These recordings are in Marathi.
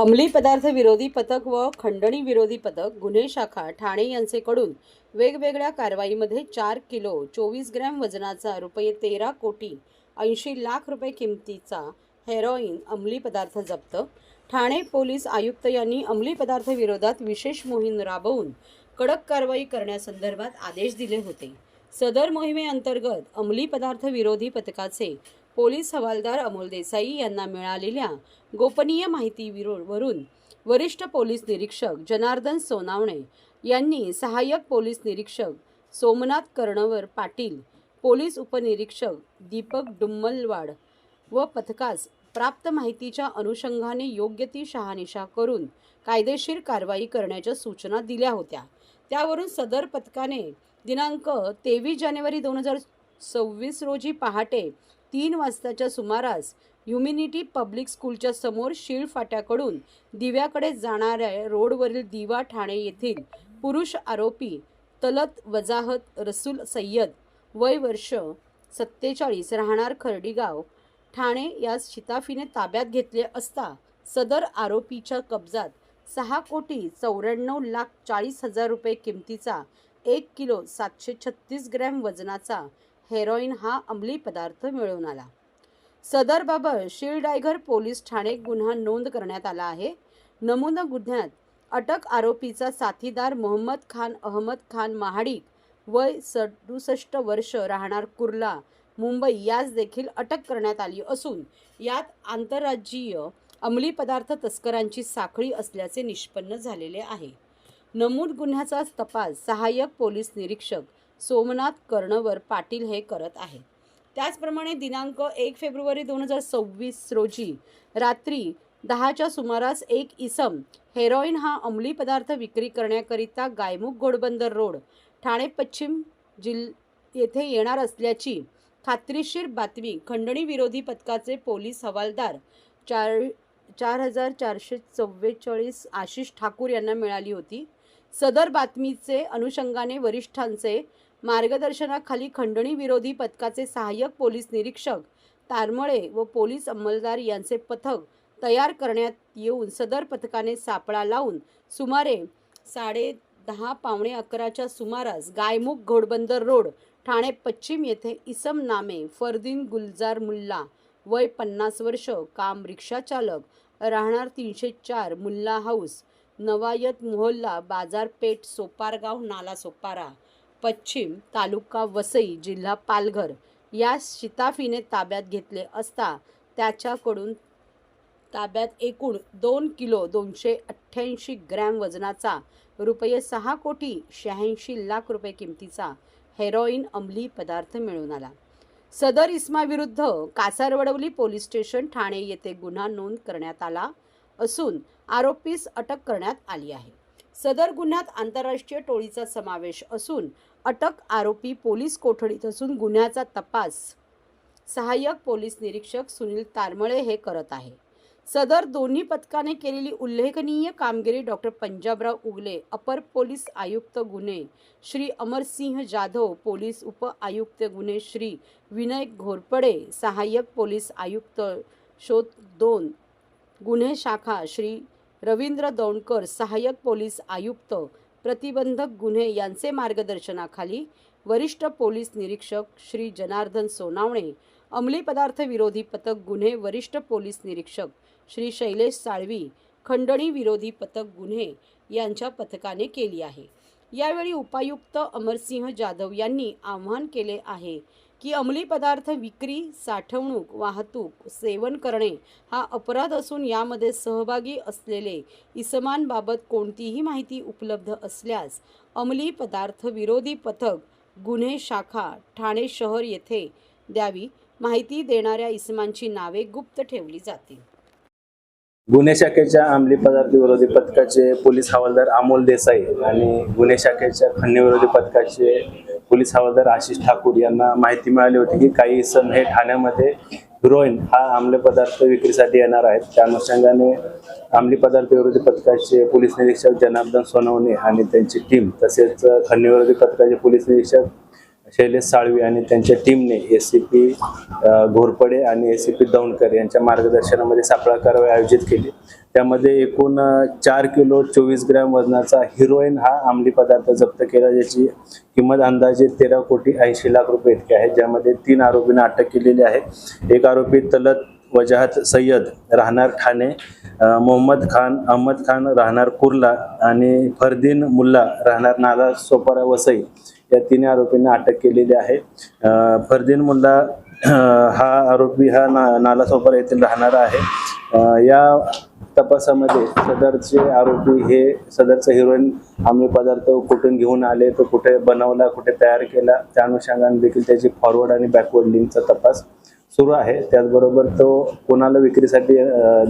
अंमली पदार्थ विरोधी पथक व खंडणी विरोधी पथक गुन्हे शाखा ठाणे यांचेकडून वेगवेगळ्या कारवाईमध्ये चार किलो चोवीस ग्रॅम वजनाचा रुपये तेरा कोटी ऐंशी लाख रुपये किमतीचा हेरोईन अंमली पदार्थ जप्त. ठाणे पोलीस आयुक्त यांनी अंमली पदार्थ विरोधात विशेष मोहीम राबवून कडक कारवाई करण्यासंदर्भात आदेश दिले होते. सदर मोहिमेअंतर्गत अंमली पदार्थ विरोधी पथकाचे पोलीस हवालदार अमोल देसाई यांना मिळालेल्या गोपनीय माहिती वरिष्ठ पोलीस निरीक्षक जनार्दन सोनावणे यांनी सहाय्यक पोलीस निरीक्षक सोमनाथ कर्णवर पाटील पोलीस उपनिरीक्षक दीपक डुम्मलवाड व पथकास प्राप्त माहितीच्या अनुषंगाने योग्य ती शहानिशा करून कायदेशीर कारवाई करण्याच्या सूचना दिल्या होत्या. त्यावरून सदर पथकाने दिनांक तेवीस जानेवारी दोन हजार सव्वीस रोजी पहाटे तीन वाजताच्या सुमारास ह्युमिनिटी पब्लिक स्कूलच्या समोर शीळ फाट्याकडून दिव्याकडे जाणाऱ्या रोडवरील दिवा ठाणे येथील पुरुष आरोपी तलत वजाहत रसूल सय्यद वय वर्ष सत्तेचाळीस राहणार खर्डीगाव ठाणे यास शिताफीने ताब्यात घेतले असता सदर आरोपीच्या कब्जात सहा कोटी चौऱ्याण्णव लाख चाळीस हजार रुपये किमतीचा एक किलो सातशे छत्तीस ग्रॅम वजनाचा हेरोईन हा अंमली पदार्थ मिळवून आला. सदरबाबत शिळडायघर पोलीस ठाणे गुन्हा नोंद करण्यात आला आहे. नमुना गुन्ह्यात अटक आरोपीचा साथीदार मोहम्मद खान अहमद खान महाडिक वय सदुसष्ट वर्ष राहणार कुर्ला मुंबई यास देखील अटक करण्यात आली असून यात आंतरराज्यीय अंमली पदार्थ तस्करांची साखळी असल्याचे निष्पन्न झालेले आहे. नमूद गुन्ह्याचा तपास सहाय्यक पोलीस निरीक्षक सोमनाथ कर्णवर पाटील हे करत आहेत त्याचप्रमाणे दिनांक एक फेब्रुवारी दोन हजार सव्वीस रोजी रात्री दहाच्या सुमारास एक इसम हेरोईन हा अंमली पदार्थ विक्री करण्याकरिता गायमुख घोडबंदर रोड ठाणे पश्चिम जिल येथे येणार असल्याची खात्रीशीर बातमी खंडणी विरोधी पथकाचे पोलीस हवालदार चार चार हजार चारशे चव्वेचाळीस आशिष ठाकूर यांना मिळाली होती. सदर बातमीचे अनुषंगाने वरिष्ठांचे मार्गदर्शनाखाली खंडणी विरोधी पथकाचे सहाय्यक पोलीस निरीक्षक तारमळे व पोलीस अंमलदार यांचे पथक तयार करण्यात येऊन सदर पथकाने सापळा लावून सुमारे साडे दहा पावणे अकराच्या सुमारास गायमुख घोडबंदर रोड ठाणे पश्चिम येथे इसम नामे फरदीन गुलजार मुल्ला वय पन्नास वर्ष काम रिक्षाचालक राहणार तीनशे चार मुल्ला हाऊस नवायत मोहल्ला बाजारपेठ सोपारगाव नाला सोपारा पश्चिम तालुका वसई जिल्हा पालघर या शिताफीने ताब्यात घेतले असता त्याच्याकडून ताब्यात एकूण दोन किलो दोनशे अठ्ठ्याऐंशी ग्रॅम वजनाचा रुपये सहा कोटी शहाऐंशी लाख रुपये किमतीचा हेरोईन अंमली पदार्थ मिळून आला. सदर इस्माविरुद्ध कासारवडवली पोलीस स्टेशन ठाणे येथे गुन्हा नोंद करण्यात आला असून आरोपीस अटक करण्यात आली आहे. सदर गुन्ह्यात आंतरराष्ट्रीय टोळीचा समावेश असून अटक आरोपी पोलीस कोठडीत असून गुन्ह्याचा तपास सहाय्यक पोलीस निरीक्षक सुनील तारमळे हे करत आहे. सदर दोन्ही पथकाने केलेली उल्लेखनीय कामगिरी डॉक्टर पंजाबराव उगले अपर पोलीस आयुक्त गुन्हे श्री अमरसिंह जाधव पोलीस उप आयुक्त गुन्हे श्री विनय घोरपडे सहाय्यक पोलीस आयुक्त शोध दोन गुन्हे शाखा श्री रवींद्र दौंडकर सहाय्यक पोलीस आयुक्त प्रतिबंधक गुन्हे यांचे मार्गदर्शनाखाली वरिष्ठ पोलीस निरीक्षक श्री जनार्दन सोनावणे अंमली पदार्थ विरोधी पथक गुन्हे वरिष्ठ पोलीस निरीक्षक श्री शैलेश साळवी खंडणी विरोधी पथक गुन्हे यांच्या पथकाने केली आहे. यावेळी उपायुक्त अमरसिंह जाधव यांनी आव्हान केले आहे की अंमली पदार्थ विक्री साठवणूक वाहतूक सेवन करणे हा अपराध असून यामध्ये सहभागी असलेले इसमांबाबत कोणतीही माहिती उपलब्ध असल्यास अंमली पदार्थ विरोधी पथक गुन्हे शाखा ठाणे शहर येथे द्यावी. माहिती देणाऱ्या इसमांची नावे गुप्त ठेवली जातील. गुन्हे शाखेच्या अंमली पदार्थ विरोधी पथकाचे पोलीस हवालदार अमोल देसाई आणि गुन्हे शाखेच्या खंडविरोधी पथकाचे पोलीस हवालदार आशिष ठाकूर यांना माहिती मिळाली होती की काही इसम हे ठाण्यामध्ये हिरोईन हा अंमली पदार्थ विक्रीसाठी येणार आहेत. त्या अनुषंगाने आमली पदार्थ विरोधी पथकाचे पोलीस निरीक्षक जनार्दन सोनवणे आणि त्यांची टीम तसेच खंडणी विरोधी पथकाचे पोलीस निरीक्षक शैलेश साळवी आणि त्यांच्या टीमने एस सी पी घोरपडे आणि एस सी पी दौंडकर यांच्या मार्गदर्शनामध्ये सापळा कारवाई आयोजित केली. त्यामध्ये एकूण चार किलो चोवीस ग्रॅम वजनाचा हिरोईन हा अंमली पदार्थ जप्त केला ज्याची किंमत अंदाजे तेरा कोटी ऐंशी लाख रुपये इतकी आहे. ज्यामध्ये तीन आरोपींना अटक केलेली आहे. एक आरोपी तलत वजाहत सय्यद राहणार ठाणे मोहम्मद खान अहमद खान राहणार कुर्ला आणि फरदीन मुल्ला राहणार नाला सोपारा वसई या तिन्ही आरोपींना अटक केलेली आहे. फरदीन मुल्ला हा आरोपी हा ना नाला सोपारा येथील राहणारा आहे. या तपासामध्ये सदरचे आरोपी हे सदरचा हिरोईन अंमली पदार्थ कुठून घेऊन आले तो कुठे बनवला कुठे तयार केला त्या अनुषंगाने देखील त्याची फॉरवर्ड आणि बॅकवर्ड लिंकचा तपास सुरू आहे. त्याचबरोबर तो कोणाला विक्रीसाठी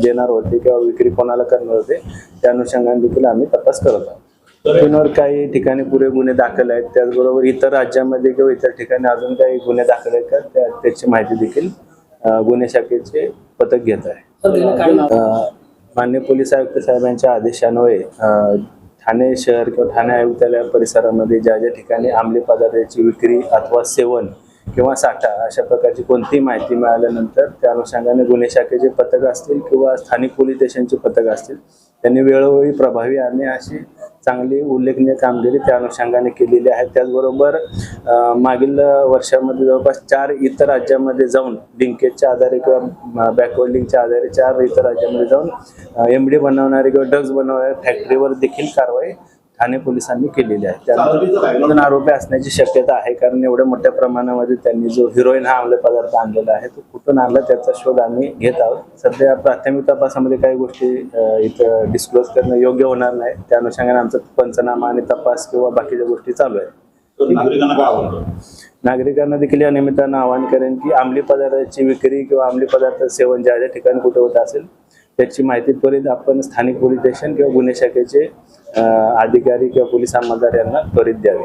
देणार होते किंवा विक्री कोणाला करणार होते त्या अनुषंगाने देखील आम्ही तपास करत आहोत. पुण्यावर काही ठिकाणी पुरे गुन्हे दाखल आहेत. त्याचबरोबर इतर राज्यामध्ये किंवा इतर ठिकाणी अजून काही गुन्हे दाखल आहेत का? त्या त्याची माहिती देखील गुन्हे शाखेचे पथक घेत आहे. मान्य पोलीस आयुक्त साहेबांच्या आदेशान्वये ठाणे शहर किंवा ठाणे आयुक्तालय परिसरामध्ये ज्या ज्या ठिकाणी अंमली पदार्थाची विक्री अथवा सेवन किंवा साठा अशा प्रकारची कोणतीही माहिती मिळाल्यानंतर त्या अनुषंगाने गुन्हे शाखेचे पथक असतील किंवा स्थानिक पोलीस स्टेशनचे पथक असतील त्यांनी वेळोवेळी प्रभावी आणि अशी चांगली उल्लेखनीय कामगिरी त्या अनुषंगाने केलेली आहे. त्याचबरोबर मागील वर्षामध्ये जवळपास चार इतर राज्यामध्ये जाऊन लिंकेजच्या आधारे किंवा बॅकवर्ड लिंकच्या आधारे चार इतर राज्यामध्ये जाऊन एम डी बनवणारे किंवा ड्रग्ज बनवणाऱ्या फॅक्टरीवर देखील कारवाई ठाणे पोलिसांनी केलेली आहे. दोन आरोपी असण्याची शक्यता आहे कारण एवढ्या मोठ्या प्रमाणामध्ये त्यांनी जो हिरोईन हा अंमली पदार्थ आणलेला आहे तो कुठून आणला त्याचा शोध आम्ही घेत आहोत. सध्या प्राथमिक तपासामध्ये काही गोष्टी इथं डिस्क्लोज करणं योग्य होणार नाही. त्या अनुषंगाने आमचा पंचनामा आणि तपास किंवा बाकीच्या गोष्टी चालू आहेत. नागरिकांना देखील या निमित्तानं आवाहन करेन की अंमली पदार्थाची विक्री किंवा अंमली पदार्थ सेवन ज्या ज्या ठिकाणी कुठे होत असेल त्याची माहिती त्वरित आपण स्थानिक पोलीस स्टेशन किंवा गुन्हे शाखेचे अधिकारी किंवा पोलीस अंमलदार यांना त्वरित द्यावी.